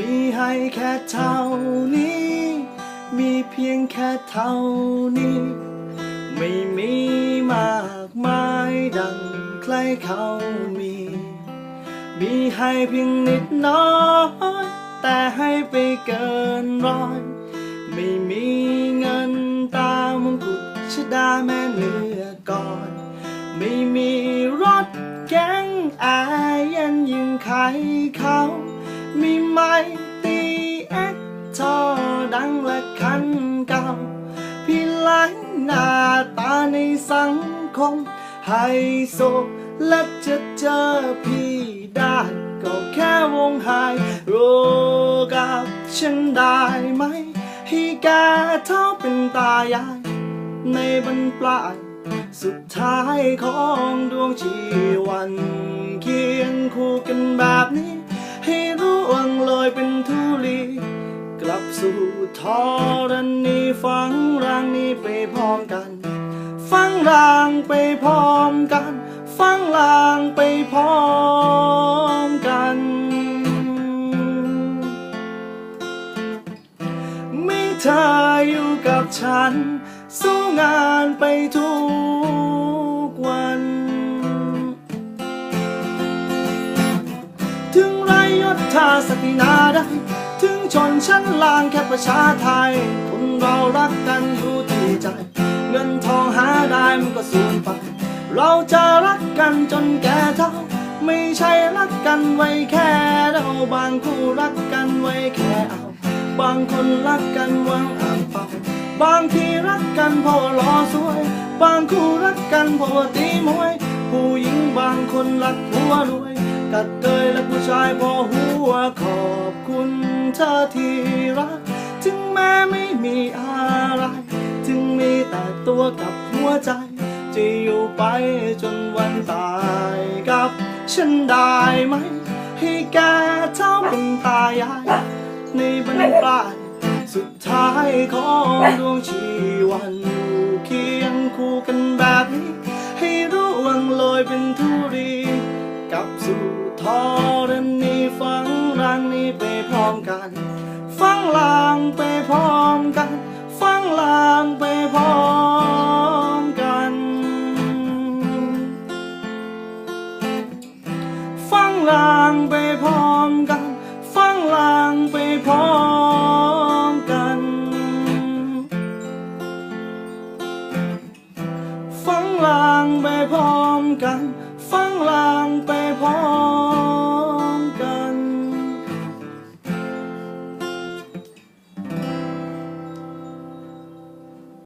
มีให้แค่เท่านี้ มีเพียงแค่เท่านี้ ไม่มีมากมายดังใครเขามี มีให้เพียงนิดน้อยแต่ให้ไปเกินร้อย ไม่มีเงินตามงกุฎชดาแม่เนื้อก่อนไม่มีรถแก๊งแอร์เยันยิงใครเขา มีไม้ตีแอคทอดังและคันเก่า พี่ไล่หน้าตาในสังคมไฮโซและจะเจอพี่ได้ก็แค่วงไฮโรกับฉันได้ไหม ให้แกเท่าเป็นตายาย ในบรรปลายสุดท้ายของดวงชีวัน เคียงคู่กันแบบนี้ บสู่ทอรณีฟังร่างนี้ไปพร้อมกัน ฟังร่างไปพร้อมกัน ฟังร่างไปพร้อมกันมีเธออยู่กับฉัน สู้งานไปทุกวันถึงไรยศทาสตินาได้ ชั้นล่างแค่ประชาไทย คนเรารักกันอยู่ที่ใจ เงินทองหาได้มันก็สูญไป เราจะรักกันจนแก่เท่า ไม่ใช่รักกันไว้แค่เราบางคู่รักกันไว้แค่เอา บางคนรักกันหวังอ่างเปาบางทีรักกันเพราะว่าหล่อสวย บางคู่รักกันเพราะตีมวย ผู้หญิงบางคนรักหัวรวย กัดเกยและผู้ชายพอหัวขอบคุณ ธอที่รัก ถึงแม้ไม่มีอะไร ถึงมีแต่ตัวกับหัวใจ จะอยู่ไปจนวันตายกับฉันได้ไหม ให้แกเท่าเป็นตายาย ในบรรปลายสุดท้ายของดวงชีวันอยู่เคียงคู่กันแบบนี้ ให้ร่วงโรยเป็นทุรี กับสู่ทอรณีฟัง รั้งนี้ไปพร้อมกัน ฟังลางไปพร้อมกัน ฟังลางไปพร้อมกัน ฟังลางไปพร้อมกัน ฟังลางไปพร้อมกัน ฟังลางไปพร้อมกัน